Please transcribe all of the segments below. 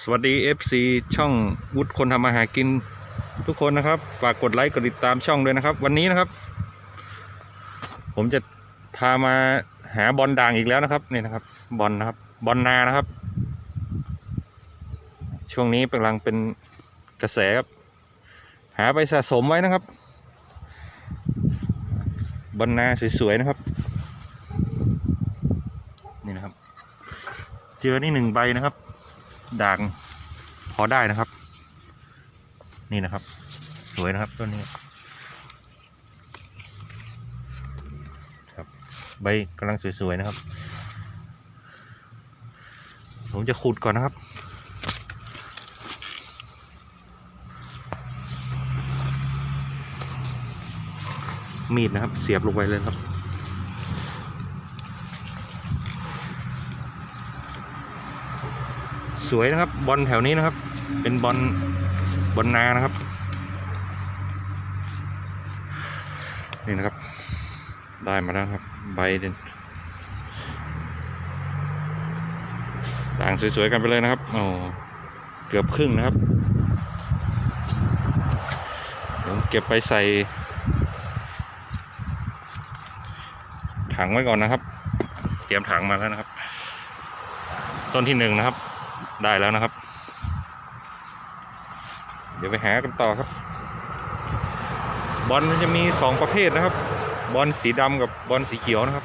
สวัสดี FC ช่องวุฒิคนทำมาหากินทุกคนนะครับ ฝากกดไลค์กดติดตามช่องด้วยนะครับ วันนี้นะครับ ผมจะพามาหาบอลด่างอีกแล้วนะครับนี่นะครับ บอลนะครับ บอลนานะครับ ช่วงนี้กำลังเป็นกระแสครับ หาไปสะสมไว้นะครับ บอลนาสวยๆนะครับ นี่นะครับ เจอนี่หนึ่งใบนะครับ ด่างพอได้นะครับ นี่นะครับ สวยนะครับต้นนี้ครับ ใบกำลังสวยๆนะครับ ผมจะขุดก่อนนะครับมีดนะครับ เสียบลงไปเลยครับ สวยนะครับ บอลแถวนี้นะครับ เป็นบอลบอลนานะครับ นี่นะครับ ได้มาแล้วครับ ใบเด่นต่างสวยๆกันไปเลยนะครับโอ้เกือบครึ่งนะครับผมเก็บไปใส่ ถังไว้ก่อนนะครับ เตรียมถังมาแล้วนะครับ ต้นที่หนึ่งนะครับ ได้แล้วนะครับ เดี๋ยวไปหากันต่อครับ บอลมันจะมีสองประเภทนะครับ บอลสีดำกับบอลสีเขียวนะครับ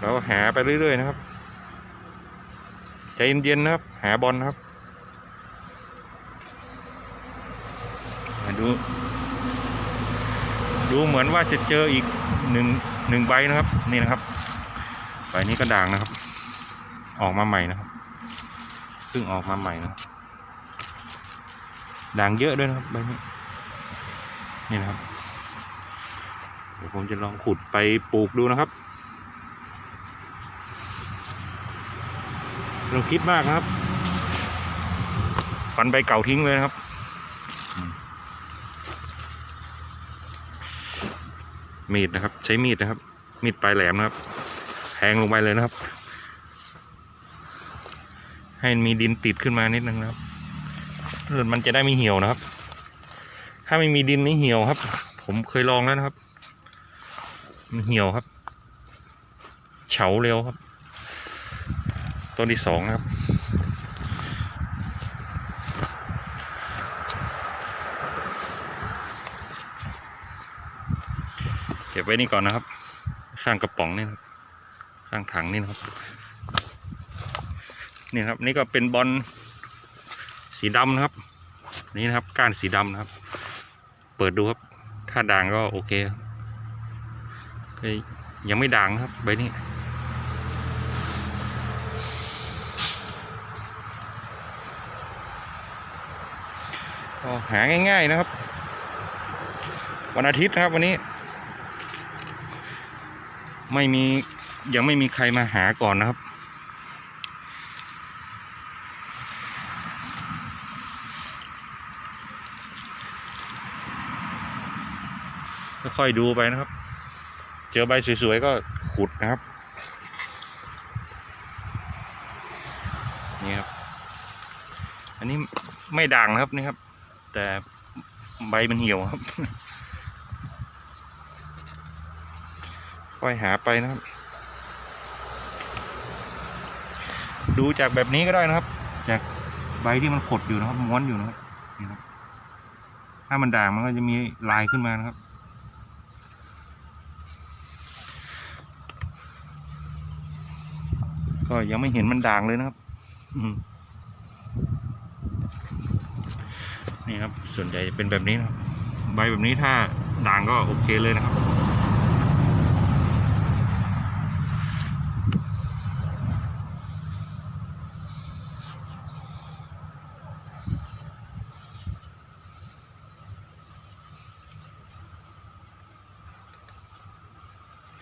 เราหาไปเรื่อยๆนะครับใจเย็นๆนะครับ หาบอลนะครับมาดูดูเหมือนว่าจะเจออีกหนึ่งหนึ่งใบนะครับ นี่นะครับใบนี้ก็ด่างนะครับ ออกมาใหม่นะครับเพิ่งออกมาใหม่นะด่างเยอะด้วยนะครับใบนี้นี่นะครับเดี๋ยวผมจะลองขุดไปปลูกดูนะครับไม่ต้องคิดมากนะครับฟันใบเก่าทิ้งเลยนะครับมีดนะครับ ใช้มีดนะครับ มีดปลายแหลมนะครับแทงลงไปเลยนะครับ ให้มีดินติดขึ้นมานิดนึงนะครับเพื่อมันจะได้ไม่เหี่ยวนะครับ ถ้าไม่มีดินไม่เหี่ยวครับ ผมเคยลองแล้วนะครับ มันเหี่ยวครับ เฉาเร็วครับต้นที่สองนะครับ เก็บไว้นี่ก่อนนะครับ ข้างกระป๋องนี่ครับข้างถังนี่นะครับ นี่ครับ นี่ก็เป็นบอลสีดำนะครับ นี่นะครับก้านสีดำนะครับ เปิดดูครับ ถ้าด่างก็โอเคครับยังไม่ด่างครับใบนี้็หาง่าย ๆนะครับ วันอาทิตย์นะครับวันนี้ ไม่มียังไม่มีใครมาหาก่อนนะครับ ค่อยดูไปนะครับ เจอใบสวยๆก็ขุดนะครับ นี่ครับ อันนี้ไม่ด่างนะครับนี่ครับ แต่ใบมันเหี่ยวครับ ค่อยหาไปนะครับ ดูจากแบบนี้ก็ได้นะครับ จากใบที่มันขดอยู่นะครับม้วนอยู่นะครับนี่ครับถ้ามันด่างมันก็จะมีลายขึ้นมานะครับ ก็ยังไม่เห็นมันด่างเลยนะครับนี่ครับ ส่วนใหญ่จะเป็นแบบนี้นะครับ ใบแบบนี้ถ้าด่างก็โอเคเลยนะครับ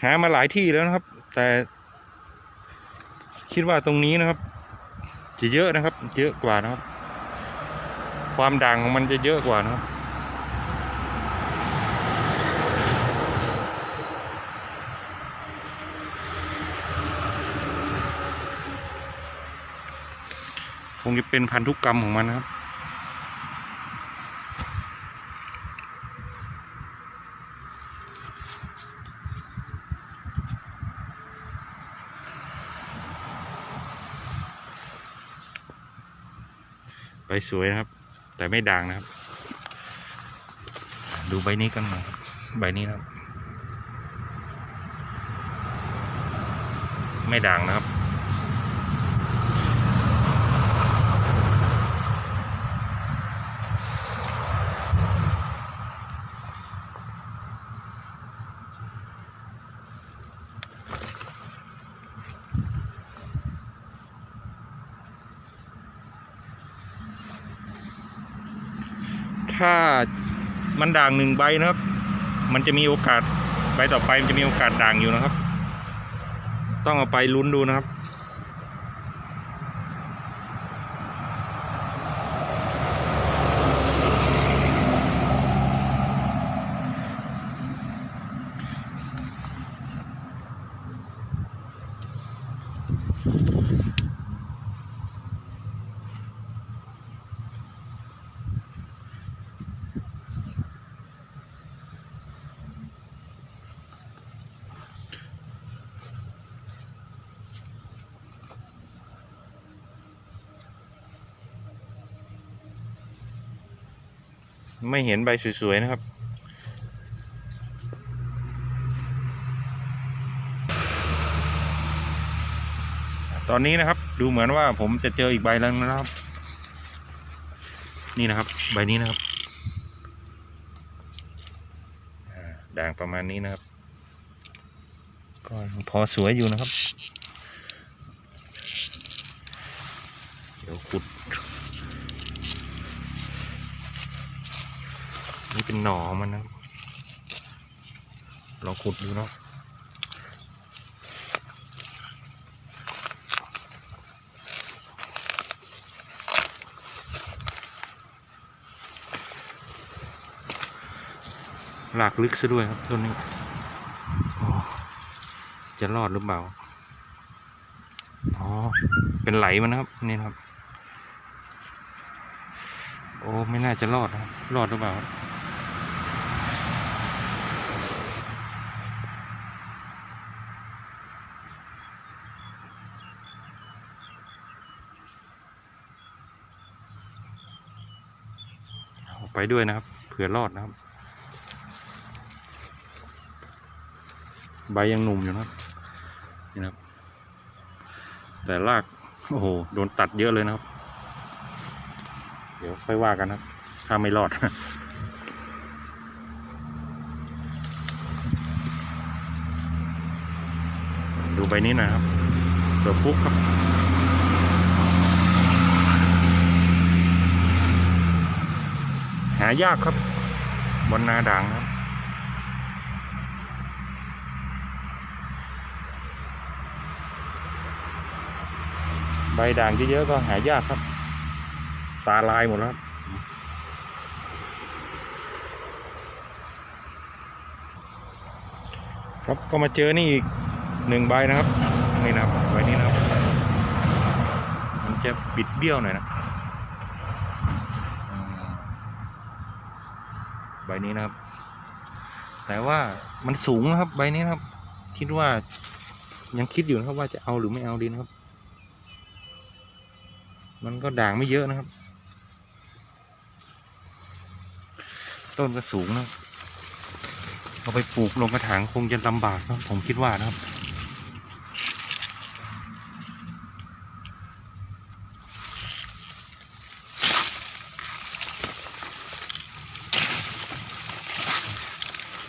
หามาหลายที่แล้วนะครับ แต่ คิดว่าตรงนี้นะครับ จะเยอะนะครับ เยอะกว่านะครับ ความด่างของมันจะเยอะกว่านะครับคงจะเป็นพันธุกรรมของมันนะครับ ใบสวยนะครับ แต่ไม่ด่างนะครับ ดูใบนี้กันหน่อยใบนี้นะครับ ไม่ด่างนะครับ ถ้ามันด่างหนึ่งใบนะครับ มันจะมีโอกาสใบต่อไปมันจะมีโอกาสด่างอยู่นะครับ ต้องเอาไปลุ้นดูนะครับ ไม่เห็นใบสวย ๆ นะครับ ตอนนี้นะครับดูเหมือนว่าผมจะเจออีกใบแล้วนะครับ นี่นะครับใบนี้นะครับด่างประมาณนี้นะครับ ก็พอสวยอยู่นะครับ เดี๋ยวขุด นี่เป็นหน่อมันนะครับลองขุดดูเนาะลากลึกซะด้วยครับต้นนี้ จะรอดหรือเปล่า อ๋อ เป็นไหลมันนะครับ นี่ครับ โอ้ ไม่น่าจะรอดนะครับ รอดหรือเปล่า ไปด้วยนะครับเผื่อรอดนะครับ ใบยังหนุ่มอยู่นะครับนี่นะครับ แต่รากโอ้โหโดนตัดเยอะเลยนะครับ เดี๋ยวค่อยว่ากันนะครับ ถ้าไม่รอดดูใบนี้นะครับเปิดฟุกครับายากครับ บนนาด่างครับใบด่างเยอะๆก็หายากครับ ตาลายหมดแล้วครับครับก็มาเจอนี่อีกหนึ่งใบนะครับนี่นะครับใบนี้นะครับ มันจะบิดเบี้ยวหน่อยนะอืมใบ นี้นะครับ แต่ว่ามันสูงนะครับ ใบนี้นะครับ คิดว่ายังคิดอยู่นะครับว่าจะเอาหรือไม่เอาดีนะครับ มันก็ด่างไม่เยอะนะครับ ต้นก็สูงนะเอาไปปลูกลงกระถางคงจะลำบากนะครับผมคิดว่านะครับ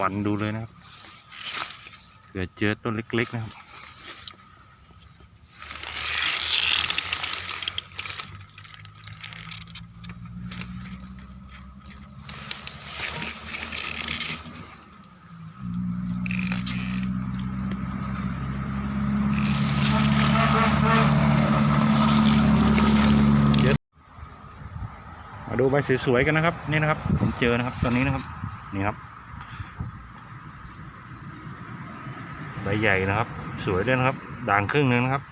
ฟันดูเลยนะครับเผื่อเจอต้นเล็ก ๆ นะครับ มาดูใบสวยๆกันนะครับ นี่นะครับ ผมเจอนะครับตอนนี้นะครับ นี่ครับ ใบใหญ่นะครับ สวยด้วยนะครับ ด่างครึ่งหนึงนะครับ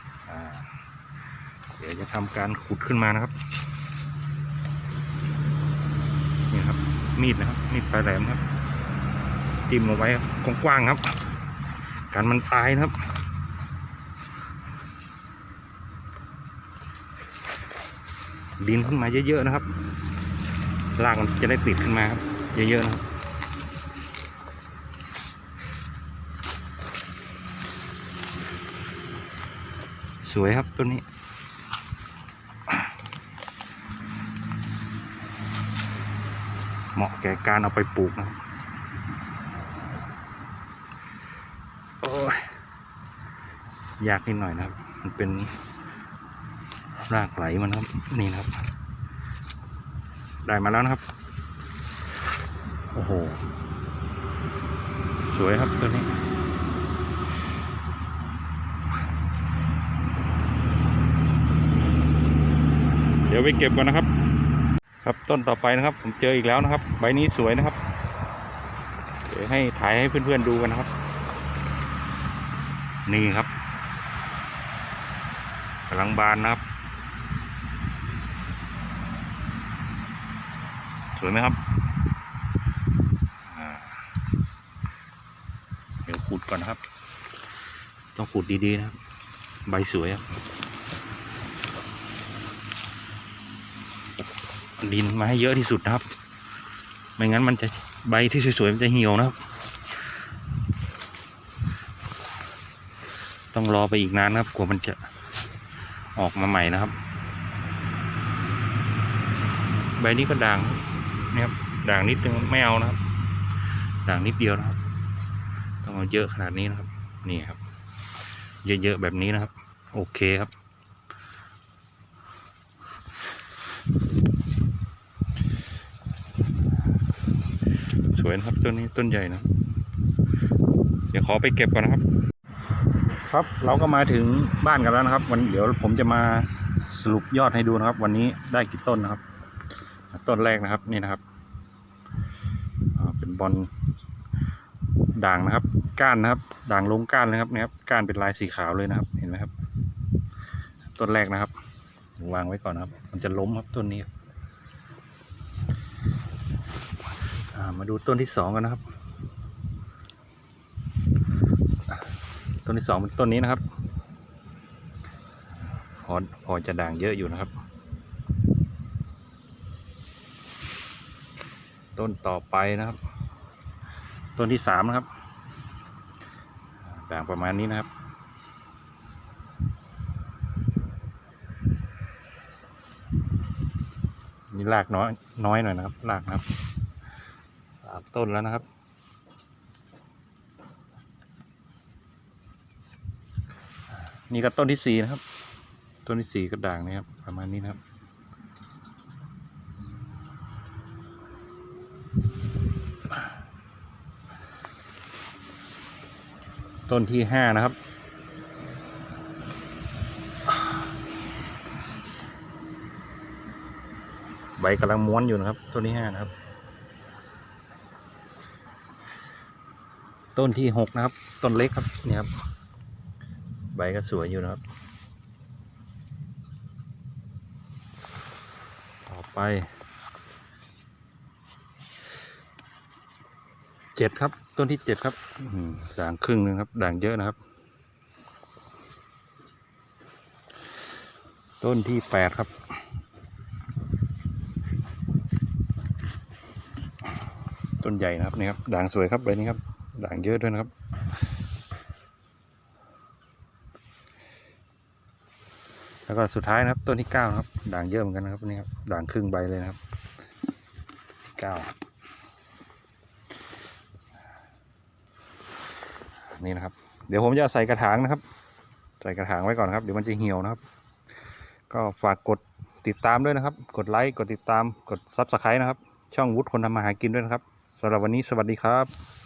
เดี๋ยวจะทำการขุดขึ้นมานะครับนี่ครับ มีดนะครับ มีดปลายแหลมครับ จิ้มเอาไว้ครับกว้างๆครับ การมันตายนะครับดินขึ้นมาเยอะๆนะครับรากมันจะได้ติดขึ้นมาครับ เยอะๆนะครับ สวยครับต้นนี้ เหมาะแก่การเอาไปปลูกนะโอ้ยยากนิดหน่อยนะครับ มันเป็นรากไหลมันครับ นี่นะครับ ได้มาแล้วนะครับ โอ้โห สวยครับตัวนี้ ดี๋ยวไปเก็บก่อนนะครับ ครับต้นต่อไปนะครับ ผมเจออีกแล้วนะครับ ใบนี้สวยนะครับ เดี๋ยวให้ถ่ายให้เพื่อนๆดูกันนะครับ นี่ครับกำลังบานนะครับ สวยไหมครับเดี๋ยวขุดก่อนนะครับ ต้องขุดดีๆนะครับ ใบสวยครับ ดินมาให้เยอะที่สุดนะครับ ไม่งั้นมันจะใบที่สวยๆมันจะเหี่ยวนะครับ ต้องรอไปอีกนานนะครับกว่ามันจะออกมาใหม่นะครับ ใบนี้ก็ด่างนี่ครับด่างนิดนึงไม่เอานะครับ ด่างนิดเดียวนะครับ ต้องเอาเยอะขนาดนี้นะครับ นี่ครับ เยอะๆแบบนี้นะครับ โอเคครับ สวยนะครับต้นนี้ต้นใหญ่นะ เดี๋ยวขอไปเก็บก่อนนะครับ ครับเราก็มาถึงบ้านกันแล้วนะครับ วันเดี๋ยวผมจะมาสรุปยอดให้ดูนะครับ วันนี้ได้กี่ต้นนะครับ ต้นแรกนะครับนี่นะครับเป็นบอลด่างนะครับ ก้านนะครับ ด่างลงก้านเลยครับนะครับ ก้านเป็นลายสีขาวเลยนะครับ เห็นไหมครับ ต้นแรกนะครับ วางไว้ก่อนนะครับ มันจะล้มครับต้นนี้ครับอ่า มาดูต้นที่สองกันนะครับ ต้นที่สองเป็นต้นนี้นะครับพอพอจะด่างเยอะอยู่นะครับ ต้นต่อไปนะครับ ต้นที่สามนะครับ ด่างประมาณนี้นะครับนี่รากน้อยน้อยหน่อยนะครับรากนะครับามต้นแล้วนะครับ นี่ก็ต้นที่สี่นะครับ ต้นที่สี่ก็ด่างนะครับ ประมาณนี้นะครับต้นที่ห้านะครับ ใบกำลังม้วนอยู่นะครับ ต้นที่ห้านะครับ ต้นที่หกนะครับ ต้นเล็กครับนี่ครับ ใบก็สวยอยู่นะครับ ต่อไปเจ็ดครับ ต้นที่เจ็ดครับด่างครึ่งหนึงครับ ด่างเยอะนะครับ ต้นที่แปดครับต้นใหญ่นะครับนี่ครับด่างสวยครับใบนี้ครับ ด่างเยอะด้วยนะครับ แล้วก็สุดท้ายนะครับต้นที่เก้านะครับ ด่างเยอะเหมือนกันนะครับนี่ครับด่างครึ่งใบเลยนะครับเก้านี่นะครับ เดี๋ยวผมจะใส่กระถางนะครับ ใส่กระถางไว้ก่อนนครับเดี๋ยวมันจะเหี่ยวนะครับ ก็ฝากกดติดตามด้วยนะครับ กดไลค์ กดติดตาม กดซับสไครต์นะครับ ช่องวุฒิคนทำมาหากินด้วยนะครับสำหรับวันนี้สวัสดีครับ